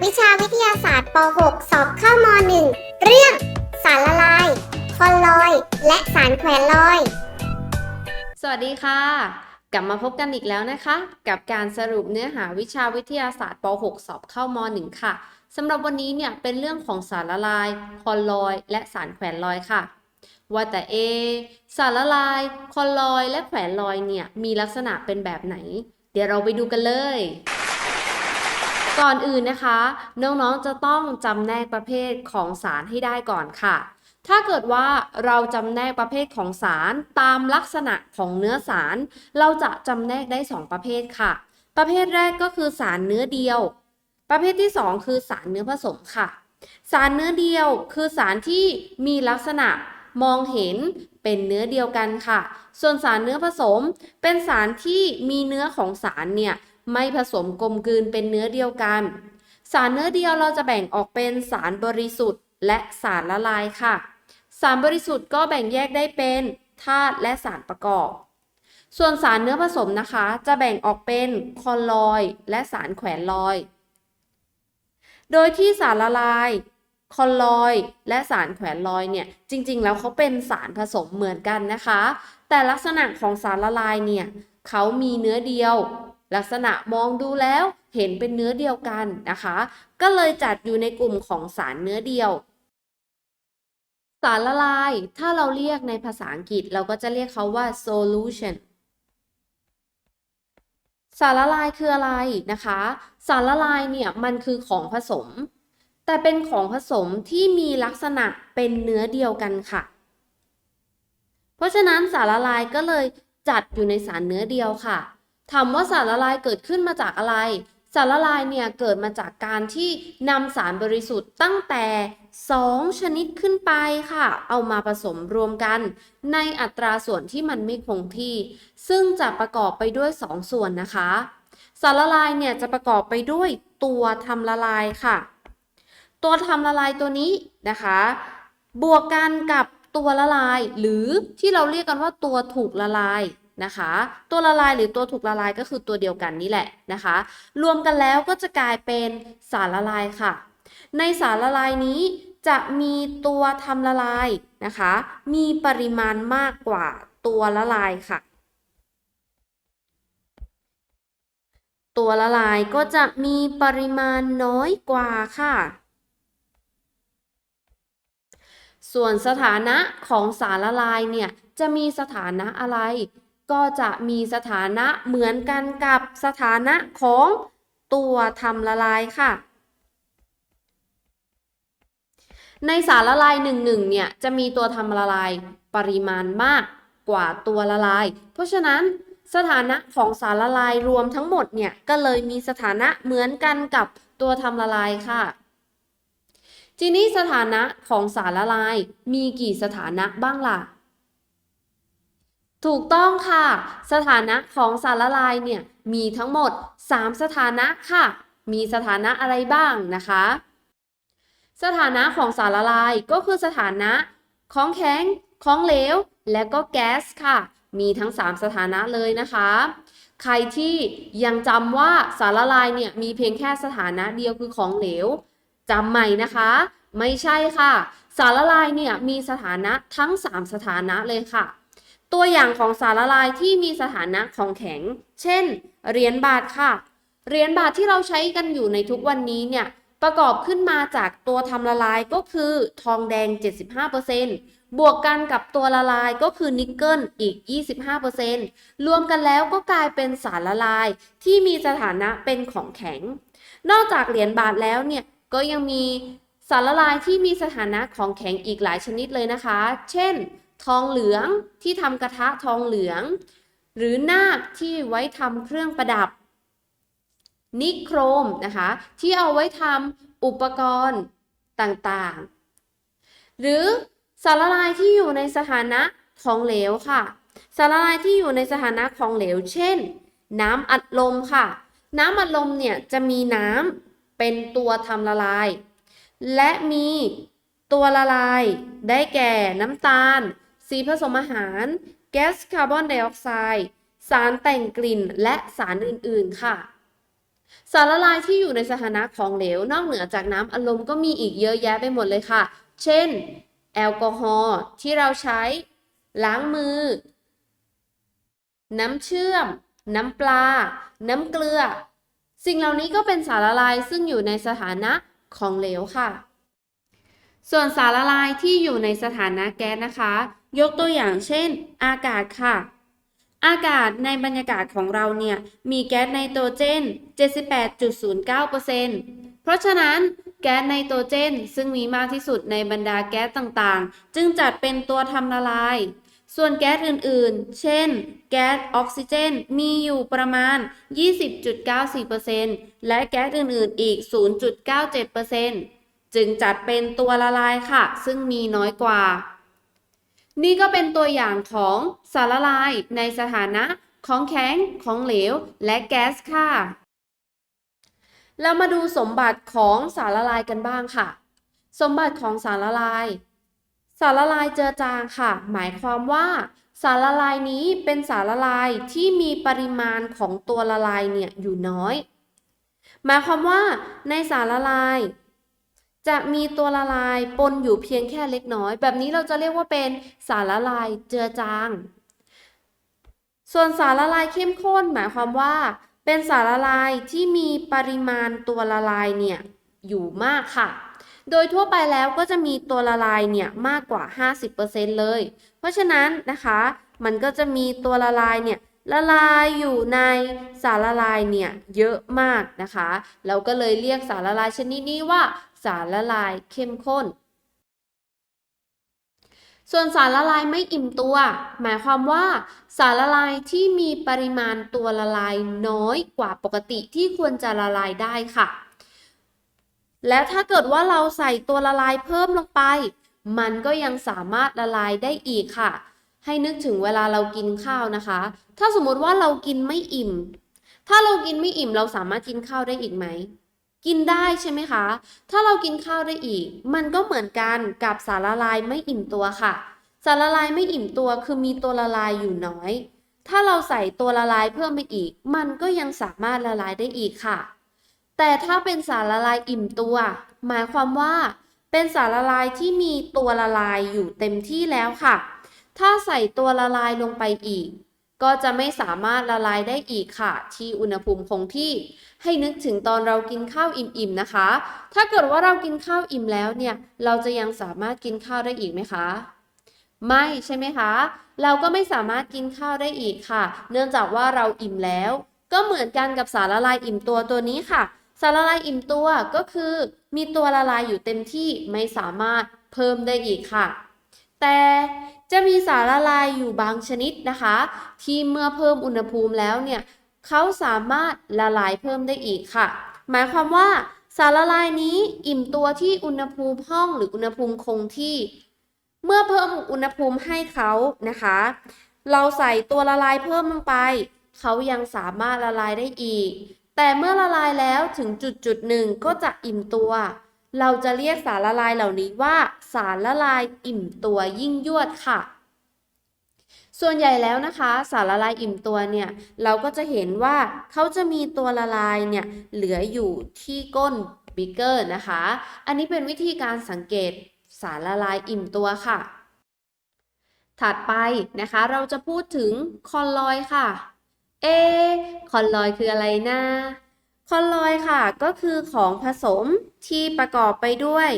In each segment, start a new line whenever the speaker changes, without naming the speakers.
วิชาวิทยาศาสตร์ป .6 สอบเข้าม .1 เรื่องสารละลาย คอลลอย และสารแขวนลอย
สวัสดีค่ะ กลับมาพบกันอีกแล้วนะคะ กับการสรุปเนื้อหาวิชาวิทยาศาสตร์ป .6 สอบเข้าม .1 ค่ะสำหรับวันนี้เนี่ยเป็นเรื่องของสารละลาย คอลลอย และสารแขวนลอยค่ะว่าแต่เอ สารละลาย คอลลอย และแขวนลอยเนี่ยมีลักษณะเป็นแบบไหน เดี๋ยวเราไปดูกันเลย ก่อนอื่นนะคะ น้องๆจะต้องจำแนกประเภทของสารให้ได้ก่อนค่ะ ถ้าเกิดว่าเราจำแนกประเภทของสารตามลักษณะของเนื้อสาร เราจะจำแนกได้ 2 ประเภทค่ะ ประเภทแรกก็คือสารเนื้อเดียว ประเภทที่ 2 คือสารเนื้อผสมค่ะ สารเนื้อเดียวคือสารที่มีลักษณะมองเห็นเป็นเนื้อเดียวกันค่ะ ส่วนสารเนื้อผสมเป็นสารที่มีเนื้อของสารเนี่ย ไม่ผสมกลมกลืนเป็นเนื้อเดียวกัน สารเนื้อเดียวเราจะแบ่งออกเป็นสารบริสุทธิ์ และสารละลายค่ะ สารบริสุทธิ์ก็แบ่งแยกได้เป็นธาตุและสารประกอบ ส่วนสารเนื้อผสมนะคะ จะแบ่งออกเป็นคอลลอยและสารแขวนลอย โดยที่สารละลายคอลลอยและสารแขวนลอยเนี่ยจริงๆ แล้วเขาเป็นสารผสมเหมือนกันนะคะ แต่ลักษณะของสารละลายเนี่ยเขามีเนื้อเดียว ลักษณะมองดูแล้วเห็นเป็นเนื้อเดียวกันนะคะ ก็เลยจัดอยู่ในกลุ่มของสารเนื้อเดียว สารละลาย ถ้าเราเรียกในภาษาอังกฤษเราก็จะเรียกเขาว่า solution สารละลายคืออะไรนะคะ สารละลายเนี่ยมันคือของผสม แต่เป็นของผสมที่มีลักษณะเป็นเนื้อเดียวกันค่ะ เพราะฉะนั้นสารละลายก็เลยจัดอยู่ในสารเนื้อเดียวค่ะ ถามว่าสารละลายเกิดขึ้นมาจากอะไร สารละลายเนี่ยเกิดมาจากการที่นำสารบริสุทธิ์ตั้งแต่ 2 ชนิดขึ้นไปค่ะ เอามาผสมรวมกัน ในอัตราส่วนที่มันไม่คงที่ ซึ่งจะประกอบไปด้วย 2 ส่วนนะคะ สารละลายเนี่ยจะประกอบไปด้วยตัวทำละลายค่ะ ตัวทำละลายตัวนี้นะคะ บวกกันกับตัวละลาย หรือที่เราเรียกกันว่าตัวถูกละลาย นะคะ ตัวละลายหรือตัวถูกละลายก็คือตัวเดียวกันนี่แหละนะคะ รวมกันแล้วก็จะกลายเป็นสารละลายค่ะ ในสารละลายนี้จะมีตัวทำละลายนะคะ มีปริมาณมากกว่าตัวละลายค่ะ ตัวละลายก็จะมีปริมาณน้อยกว่าค่ะ ส่วนสถานะของสารละลายเนี่ยจะมีสถานะอะไร ก็จะมีสถานะเหมือนกันกับสถานะของตัวทำละลายค่ะ ในสารละลายหนึ่งหนึ่งเนี่ยจะมีตัวทำละลายปริมาณมากกว่าตัวละลาย เพราะฉะนั้นสถานะของสารละลายรวมทั้งหมดเนี่ยก็เลยมีสถานะเหมือนกันกับตัวทำละลายค่ะ ทีนี้สถานะของสารละลายมีกี่สถานะบ้างล่ะ ถูกต้องค่ะ สถานะของสารละลายเนี่ยมีทั้งหมด 3 สถานะค่ะ มีสถานะอะไรบ้างนะคะ สถานะของสารละลายก็คือสถานะของแข็ง ของเหลว และก็แก๊สค่ะ มีทั้ง 3 สถานะเลยนะคะ ใครที่ยังจำว่าสารละลายเนี่ยมีเพียงแค่สถานะเดียวคือของเหลวจำใหม่นะคะ ไม่ใช่ค่ะ สารละลายเนี่ยมีสถานะทั้ง 3 สถานะเลยค่ะ ตัวอย่างของสารละลายที่มีสถานะของแข็ง เช่น เหรียญบาทค่ะ เหรียญบาทที่เราใช้กันอยู่ในทุกวันนี้เนี่ย ประกอบขึ้นมาจากตัวทำละลายก็คือทองแดง 75%บวกกันกับตัวละลายก็คือนิกเกิลอีก 25%รวมกันแล้วก็กลายเป็นสารละลายที่มีสถานะเป็นของแข็ง นอกจากเหรียญบาทแล้วเนี่ย ก็ยังมีสารละลายที่มีสถานะของแข็งอีกหลายชนิดเลยนะคะ เช่น ทองเหลืองที่ทำกระทะทองเหลือง หรือนาคที่ไว้ทำเครื่องประดับ นิโครมนะคะ ที่เอาไว้ทำอุปกรณ์ต่างๆ หรือสารละลายที่อยู่ในสถานะของเหลวค่ะ สารละลายที่อยู่ในสถานะของเหลว เช่น น้ำอัดลมค่ะ น้ำอัดลมเนี่ยจะมีน้ำเป็นตัวทำละลาย และมีตัวละลายได้แก่น้ำตาล สีผสมอาหาร แก๊สคาร์บอนไดออกไซด์สารแต่งกลิ่นและสารอื่น ๆ ค่ะ สารละลายที่อยู่ในสถานะของเหลวนอกเหนือจากน้ำอารมณ์ก็มีอีกเยอะแยะไปหมดเลยค่ะ เช่น แอลกอฮอล์ที่เราใช้ ล้างมือ น้ำเชื่อม น้ำปลา น้ำเกลือ สิ่งเหล่านี้ก็เป็นสารละลายซึ่งอยู่ในสถานะของเหลวค่ะ ส่วนสารละลายที่อยู่ในสถานะแก๊สนะคะ ยกตัวอย่างเช่น อากาศค่ะ อากาศในบรรยากาศของเราเนี่ย มีแก๊สไนโตรเจน 78.09%เพราะฉะนั้นแก๊สไนโตรเจน ซึ่งมีมากที่สุดในบรรดาแก๊สต่างๆ จึงจัดเป็นตัวทำละลาย ส่วนแก๊สอื่นๆ เช่น แก๊สออกซิเจน มีอยู่ประมาณ 20.94%และแก๊สอื่นๆ อีก 0.97%จึงจัดเป็นตัวละลายค่ะ ซึ่งมีน้อยกว่า นี่ก็เป็นตัวอย่างของสารละลายในสถานะของแข็ง ของเหลว และแก๊สค่ะ เรามาดูสมบัติของสารละลายกันบ้างค่ะ สมบัติของสารละลาย สารละลายเจือจางค่ะ หมายความว่า สารละลายนี้เป็นสารละลายที่มีปริมาณของตัวละลายเนี่ยอยู่น้อย หมายความว่าในสารละลาย จะมีตัวละลายปนอยู่เพียงแค่เล็กน้อย แบบนี้เราจะเรียกว่าเป็นสารละลายเจือจาง ส่วนสารละลายเข้มข้นหมายความว่า เป็นสารละลายที่มีปริมาณตัวละลายเนี่ยอยู่มากค่ะ โดยทั่วไปแล้วก็จะมีตัวละลายเนี่ยมากกว่า 50%เลย เพราะฉะนั้นนะคะ มันก็จะมีตัวละลายเนี่ยละลายอยู่ในสารละลายเนี่ยเยอะมากนะคะ เราก็เลยเรียกสารละลายชนิดนี้ว่า สารละลายเข้มข้น ส่วนสารละลายไม่อิ่มตัว หมายความว่า สารละลายที่มีปริมาณตัวละลายน้อยกว่าปกติที่ควรจะละลายได้ค่ะ และถ้าเกิดว่าเราใส่ตัวละลายเพิ่มลงไป มันก็ยังสามารถละลายได้อีกค่ะ ให้นึกถึงเวลาเรากินข้าวนะคะ ถ้าสมมติว่าเรากินไม่อิ่ม ถ้าเรากินไม่อิ่มเราสามารถกินข้าวได้อีกไหม กินได้ใช่ไหมคะ ถ้าเรากินข้าวได้อีก มันก็เหมือนกันกับสารละลายไม่อิ่มตัวค่ะ สารละลายไม่อิ่มตัวคือมีตัวละลายอยู่น้อย ถ้าเราใส่ตัวละลายเพิ่มไปอีก มันก็ยังสามารถละลายได้อีกค่ะ แต่ถ้าเป็นสารละลายอิ่มตัว หมายความว่า เป็นสารละลายที่มีตัวละลายอยู่เต็มที่แล้วค่ะ ถ้าใส่ตัวละลายลงไปอีก ก็จะไม่สามารถละลายได้อีกค่ะ ที่อุณหภูมิคงที่ให้นึกถึงตอนเรากินข้าวอิ่มๆนะคะ ถ้าเกิดว่าเรากินข้าวอิ่มแล้วเนี่ย เราจะยังสามารถกินข้าวได้อีกไหมคะ ไม่ใช่ไหมคะ เราก็ไม่สามารถกินข้าวได้อีกค่ะ เนื่องจากว่าเราอิ่มแล้ว ก็เหมือนกันกับสารละลายอิ่มตัวตัวนี้ค่ะ สารละลายอิ่มตัวก็คือ มีตัวละลายอยู่เต็มที่ไม่สามารถเพิ่มได้อีกค่ะ แต่ จะมีสารละลายอยู่บางชนิดนะคะ ที่เมื่อเพิ่มอุณหภูมิแล้วเนี่ยเขาสามารถละลายเพิ่มได้อีกค่ะ หมายความว่าสารละลายนี้อิ่มตัวที่อุณหภูมิห้องหรืออุณหภูมิคงที่ เมื่อเพิ่มอุณหภูมิให้เขานะคะ เราใส่ตัวละลายเพิ่มลงไป เขายังสามารถละลายได้อีก แต่เมื่อละลายแล้วถึงจุดจุดหนึ่งก็จะอิ่มตัว เราจะเรียกสารละลายเหล่านี้ว่า สารละลายอิ่มตัวยิ่งยวดค่ะ ส่วนใหญ่แล้วนะคะ สารละลายอิ่มตัวเนี่ย เราก็จะเห็นว่าเขาจะมีตัวละลายเนี่ยเหลืออยู่ที่ก้นบิกเกอร์นะคะ อันนี้เป็นวิธีการสังเกตสารละลายอิ่มตัวค่ะ ถัดไปนะคะเราจะพูดถึงคอลลอยค่ะ เอคอลลอยคืออะไรนะ คอลลอยค่ะ ก็คือของผสมที่ประกอบไปด้วย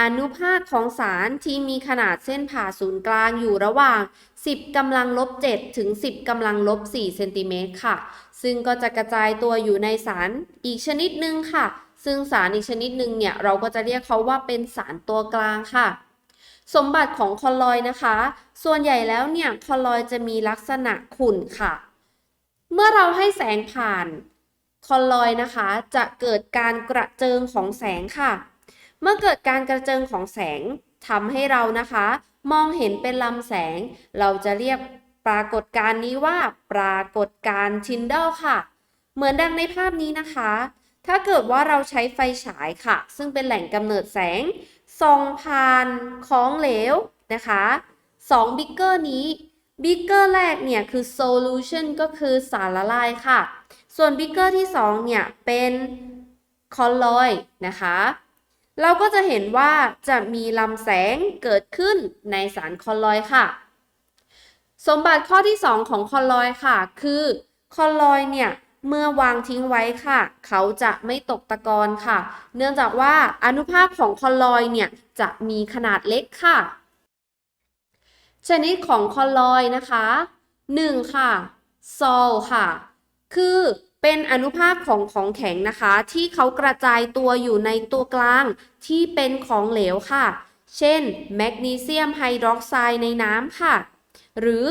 อนุภาคของสารที่มีขนาดเส้นผ่าศูนย์กลางอยู่ระหว่าง 10กำลังลบ7ถึง 10กำลังลบ4เซนติเมตรค่ะ ซึ่งก็จะกระจายตัวอยู่ในสารอีกชนิดหนึ่งค่ะ ซึ่งสารอีกชนิดหนึ่งเนี่ยเราก็จะเรียกเขาว่าเป็นสารตัวกลางค่ะสมบัติของคอลลอยนะคะ ส่วนใหญ่แล้วเนี่ยคอลลอยจะมีลักษณะขุ่นค่ะ เมื่อเราให้แสงผ่าน คอลลอยนะคะ จะเกิดการกระเจิงของแสงค่ะ เมื่อเกิดการกระเจิงของแสงทำให้เรานะคะ มองเห็นเป็นลำแสง เราจะเรียกปรากฏการณ์นี้ว่าปรากฏการณ์ทินเดลค่ะ เหมือนดังในภาพนี้นะคะ ถ้าเกิดว่าเราใช้ไฟฉายค่ะ ซึ่งเป็นแหล่งกำเนิดแสงส่องผ่านของเหลวนะคะสองบิ๊กเกอร์นี้บิ๊กเกอร์แรกเนี่ยคือ solution ก็คือสารละลายค่ะ ส่วนบิ๊กเกอร์ที่ 2 เนี่ย เป็นคอลลอยนะคะ เราก็จะเห็นว่าจะมีลำแสงเกิดขึ้นในสารคอลลอยค่ะ สมบัติข้อที่ 2 ของคอลลอยค่ะ คือคอลลอยเนี่ยเมื่อวางทิ้งไว้ค่ะ เขาจะไม่ตกตะกอนค่ะ เนื่องจากว่าอนุภาคของคอลลอยเนี่ยจะมีขนาดเล็กค่ะ ชนิดของคอลลอยนะคะ 1. ค่ะ ซอลค่ะ คือเป็นอนุภาคของของแข็งนะคะ ที่เขากระจายตัวอยู่ในตัวกลางที่เป็นของเหลวค่ะ เช่น แมกนีเซียมไฮดรอกไซด์ในน้ำค่ะ หรือ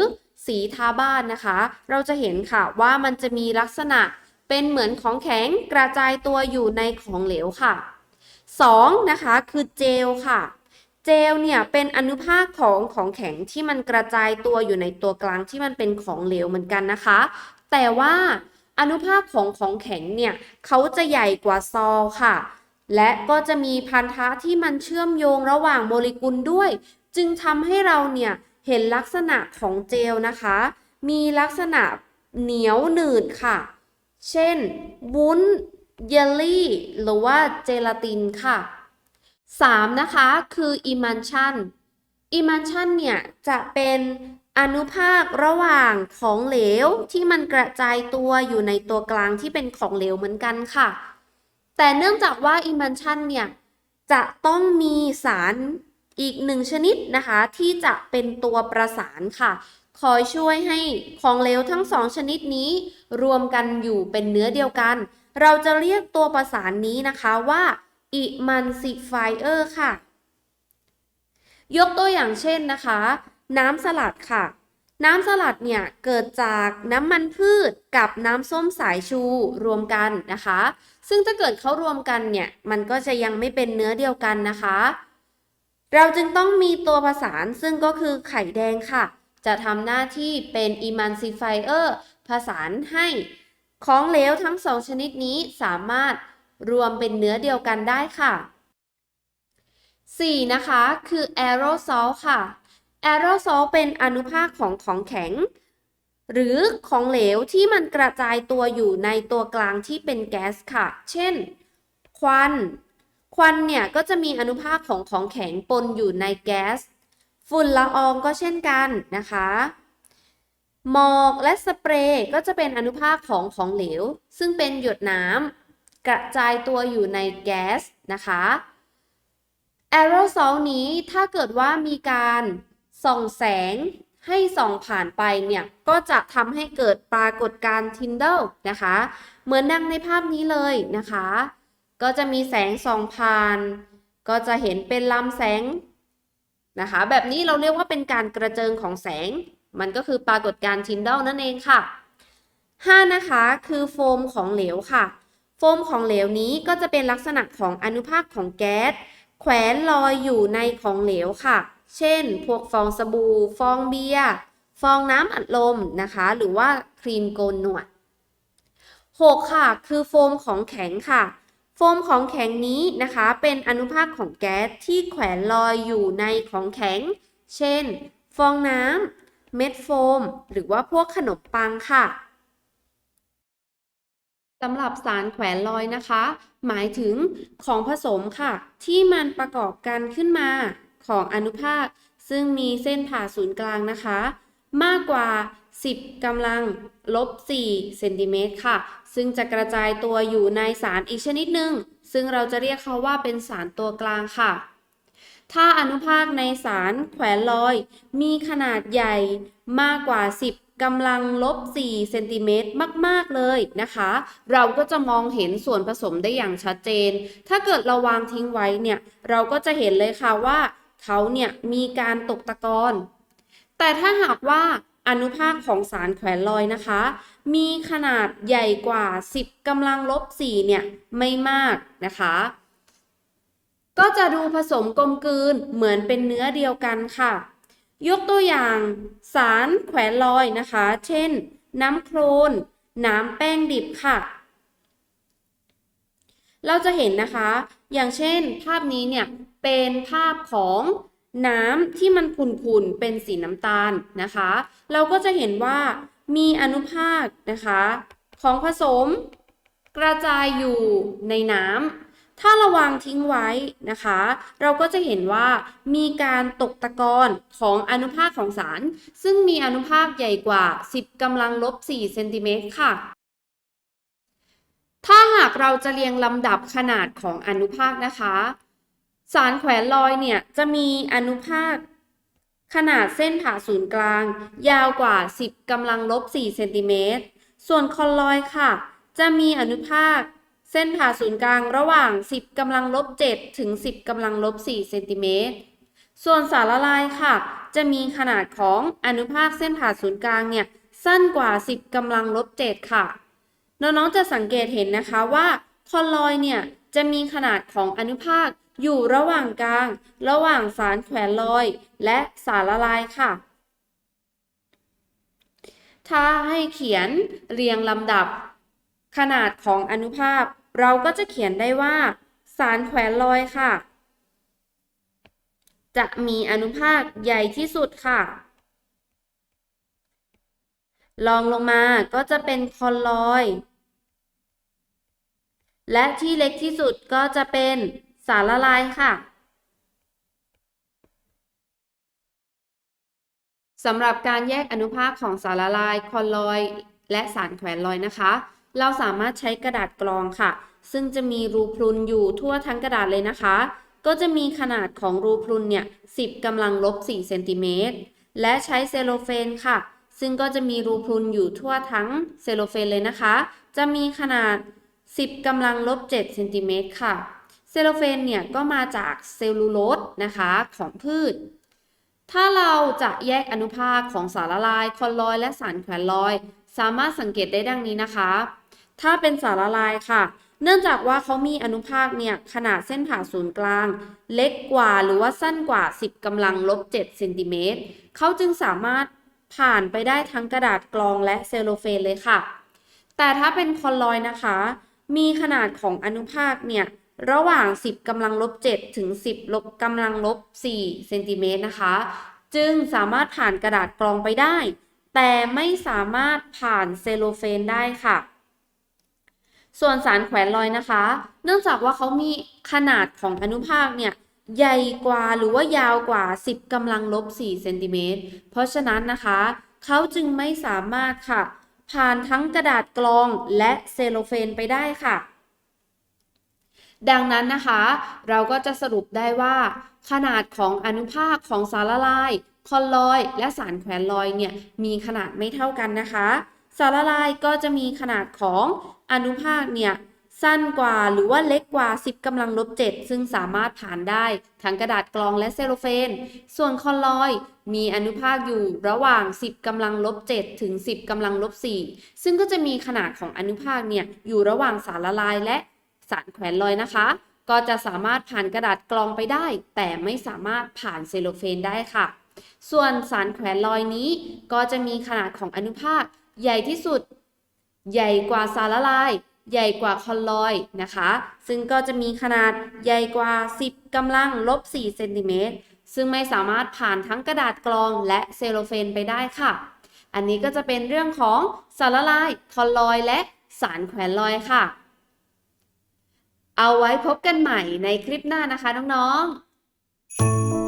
สีทาบ้านนะคะ เราจะเห็นค่ะว่ามันจะมีลักษณะเป็นเหมือนของแข็งกระจายตัวอยู่ในของเหลวค่ะ 2. นะคะคือเจลค่ะ เจลเนี่ยเป็นอนุภาคของของแข็งที่มันกระจายตัวอยู่ในตัวกลางที่มันเป็นของเหลวเหมือนกันนะคะ แต่ว่า อนุภาคของของแข็งเนี่ยเขาจะใหญ่กว่าซอลค่ะ และก็จะมีพันธะที่มันเชื่อมโยงระหว่างโมเลกุลด้วย จึงทำให้เราเนี่ยเห็นลักษณะของเจลนะคะ มีลักษณะเหนียวหนืดค่ะ เช่นวุ้นเยลลี่ หรือว่าเจลาตินค่ะ 3. นะคะ คือ emulsion emulsion เนี่ย จะเป็น อนุภาคระหว่างของเหลวที่มันกระจายตัวอยู่ในตัวกลางที่เป็นของเหลวเหมือนกันค่ะ แต่เนื่องจากว่า emulsion เนี่ยจะต้องมีสารอีกหนึ่งชนิดนะคะ ที่จะเป็นตัวประสานค่ะ คอยช่วยให้ของเหลวทั้งสองชนิดนี้ รวมกันอยู่เป็นเนื้อเดียวกัน เราจะเรียกตัวประสานนี้นะคะว่า emulsifier ค่ะ ยกตัวอย่างเช่นนะคะ น้ำสลัดค่ะ น้ำสลัดเนี่ยเกิดจากน้ำมันพืชกับน้ำส้มสายชูรวมกันนะคะ ซึ่งถ้าเกิดเขารวมกันเนี่ยมันก็จะยังไม่เป็นเนื้อเดียวกันนะคะ เราจึงต้องมีตัวประสานซึ่งก็คือไข่แดงค่ะ จะทำหน้าที่เป็น emulsifier ผสานให้ของเหลวทั้งสองชนิดนี้สามารถรวมเป็นเนื้อเดียวกันได้ค่ะ 4. นะคะ คือ aerosol ค่ะ aerosol เป็นอนุภาคของของแข็ง หรือของเหลวที่มันกระจายตัวอยู่ในตัวกลางที่เป็นแก๊สค่ะ เช่น ควัน ควันเนี่ยก็จะมีอนุภาคของของแข็งปนอยู่ในแก๊ส ฝุ่นละอองก็เช่นกันนะคะหมอกและสเปรย์ก็จะเป็นอนุภาคของของเหลว ซึ่งเป็นหยดน้ำกระจายตัวอยู่ในแก๊สนะคะแอโรซอลนี้ถ้าเกิดว่ามีการ ส่องแสงให้ส่องผ่านไปเนี่ยก็จะทำให้เกิดปรากฏการณ์ทินเดลนะคะ เหมือนดังในภาพนี้เลยนะคะ ก็จะมีแสงส่องผ่าน ก็จะเห็นเป็นลำแสงนะคะ แบบนี้เราเรียกว่าเป็นการกระเจิงของแสง มันก็คือปรากฏการณ์ทินเดลนั่นเองค่ะ 5. นะคะคือโฟมของเหลวค่ะ โฟมของเหลวนี้ก็จะเป็นลักษณะของอนุภาคของแก๊สแขวนลอยอยู่ในของเหลวค่ะ เช่น พวกฟองสบู่ ฟองเบียร์ ฟองน้ำอัดลมนะคะ หรือว่าครีมโกนหนวด 6. ค่ะ คือโฟมของแข็งค่ะ โฟมของแข็งนี้นะคะ เป็นอนุภาคของแก๊สที่แขวนลอยอยู่ในของแข็ง เช่น ฟองน้ำ เม็ดโฟม หรือว่าพวกขนมปังค่ะสำหรับสารแขวนลอยนะคะ หมายถึงของผสมค่ะ ที่มันประกอบกันขึ้นมา ของอนุภาค ซึ่งมีเส้นผ่าศูนย์กลางนะคะ มากกว่า 10กำลังลบ4เซนติเมตรค่ะ ซึ่งจะกระจายตัวอยู่ในสารอีกชนิดหนึ่ง ซึ่งเราจะเรียกเขาว่าเป็นสารตัวกลางค่ะ ถ้าอนุภาคในสารแขวนลอย มีขนาดใหญ่มากกว่า 10กำลังลบ4เซนติเมตรมาก ๆ เลยนะคะ เราก็จะมองเห็นส่วนผสมได้อย่างชัดเจน ถ้าเกิดเราวางทิ้งไว้เนี่ย เราก็จะเห็นเลยค่ะว่า เขาเนี่ยมีการตกตะกอน แต่ถ้าหากว่าอนุภาคของสารแขวนลอยนะคะ มีขนาดใหญ่กว่า 10กำลังลบ4เนี่ยไม่มากนะคะ ก็จะดูผสมกลมกลืนเหมือนเป็นเนื้อเดียวกันค่ะ ยกตัวอย่างสารแขวนลอยนะคะ เช่น น้ำโครนน้ำแป้งดิบค่ะ เราจะเห็นนะคะ อย่างเช่นภาพนี้เนี่ย เป็นภาพของน้ำที่มันขุ่นๆ เป็นสีน้ำตาลนะคะ เราก็จะเห็นว่ามีอนุภาคนะคะ ของผสมกระจายอยู่ในน้ำ ถ้าเราวางทิ้งไว้นะคะ เราก็จะเห็นว่ามีการตกตะกอนของอนุภาคของสาร ซึ่งมีอนุภาคใหญ่กว่า 10กำลังลบ4เซนติเมตรค่ะ ถ้าหากเราจะเรียงลำดับขนาดของอนุภาคนะคะ สารแขวนลอยเนี่ยจะมีอนุภาคขนาดเส้นผ่าศูนย์กลาง ยาวกว่า 10กำลังลบ4เซนติเมตร ส่วนคอลลอยค่ะ จะมีอนุภาคเส้นผ่าศูนย์กลางระหว่าง 10กำลังลบ7ถึง 10กำลังลบ4เซนติเมตร ส่วนสารละลายค่ะ จะมีขนาดของอนุภาคเส้นผ่าศูนย์กลางเนี่ยสั้นกว่า 10กำลังลบ7ค่ะ น้องๆจะสังเกตเห็นนะคะว่าคอลลอยเนี่ยจะมีขนาดของอนุภาค อยู่ระหว่างกลาง ระหว่างสารแขวนลอย และสารละลายค่ะ ถ้าให้เขียนเรียงลำดับ ขนาดของอนุภาค เราก็จะเขียนได้ว่า สารแขวนลอยค่ะ จะมีอนุภาคใหญ่ที่สุดค่ะลองลงมาก็จะเป็นคอลลอย และที่เล็กที่สุดก็จะเป็น สารละลายค่ะสำหรับการแยกอนุภาคของสารละลายคอลลอย และสารแขวนลอยนะคะ เราสามารถใช้กระดาษกรองค่ะ ซึ่งจะมีรูพรุนอยู่ทั่วทั้งกระดาษเลยนะคะ ก็จะมีขนาดของรูพรุนเนี่ย10กำลังลบ4เซนติเมตรและใช้เซลโลเฟนค่ะ ซึ่งก็จะมีรูพรุนอยู่ทั่วทั้งเซลโลเฟนเลยนะคะ จะมีขนาด 10กำลังลบ7เซนติเมตรค่ะ เซลโลเฟนเนี่ยก็มาจากเซลลูโลสนะคะของพืช ถ้าเราจะแยกอนุภาคของสารละลายคอลลอยและสารแขวนลอย สามารถสังเกตได้ดังนี้นะคะ ถ้าเป็นสารละลายค่ะ เนื่องจากว่าเขามีอนุภาคเนี่ยขนาดเส้นผ่าศูนย์กลาง เล็กกว่าหรือว่าสั้นกว่า 10กำลังลบ7เซนติเมตรเขาจึงสามารถผ่านไปได้ทั้งกระดาษกรองและเซลโลเฟนเลยค่ะ แต่ถ้าเป็นคอลลอยนะคะ มีขนาดของอนุภาคเนี่ย ระหว่าง 10กำลังลบ7ถึง 10ลบกำลังลบ4เซนติเมตรนะคะ จึงสามารถผ่านกระดาษกรองไปได้ แต่ไม่สามารถผ่านเซลโลเฟนได้ค่ะ ส่วนสารแขวนลอยนะคะ เนื่องจากว่าเขามีขนาดของอนุภาคเนี่ยใหญ่กว่าหรือว่ายาวกว่า 10กำลังลบ4เซนติเมตรเพราะฉะนั้นนะคะเขาจึงไม่สามารถค่ะ ผ่านทั้งกระดาษกรองและเซลโลเฟนไปได้ค่ะ ดังนั้นนะคะ เราก็จะสรุปได้ว่า ขนาดของอนุภาคของสารละลายคอลลอยและสารแขวนลอยเนี่ยมีขนาดไม่เท่ากันนะคะ สารละลายก็จะมีขนาดของอนุภาคเนี่ยสั้นกว่าหรือว่าเล็กกว่า 10กำลังลบ7ซึ่งสามารถผ่านได้ทั้งกระดาษกรองและเซลโลเฟน ส่วนคอลลอยมีอนุภาคอยู่ระหว่าง 10กำลังลบ7ถึง 10กำลังลบ4ซึ่งก็จะมีขนาดของอนุภาคเนี่ยอยู่ระหว่างสารละลายและ สารแขวนลอยนะคะ ก็จะสามารถผ่านกระดาษกรองไปได้ แต่ไม่สามารถผ่านเซลโลเฟนได้ค่ะ ส่วนสารแขวนลอยนี้ ก็จะมีขนาดของอนุภาคใหญ่ที่สุด ใหญ่กว่าสารละลาย ใหญ่กว่าคอลลอยนะคะ ซึ่งก็จะมีขนาดใหญ่กว่า 10กำลังลบ4เซนติเมตรซึ่งไม่สามารถผ่านทั้งกระดาษกรองและเซลโลเฟนไปได้ค่ะ อันนี้ก็จะเป็นเรื่องของสารละลายคอลลอยและสารแขวนลอยค่ะ เอาไว้พบกันใหม่ในคลิปหน้านะคะน้องๆ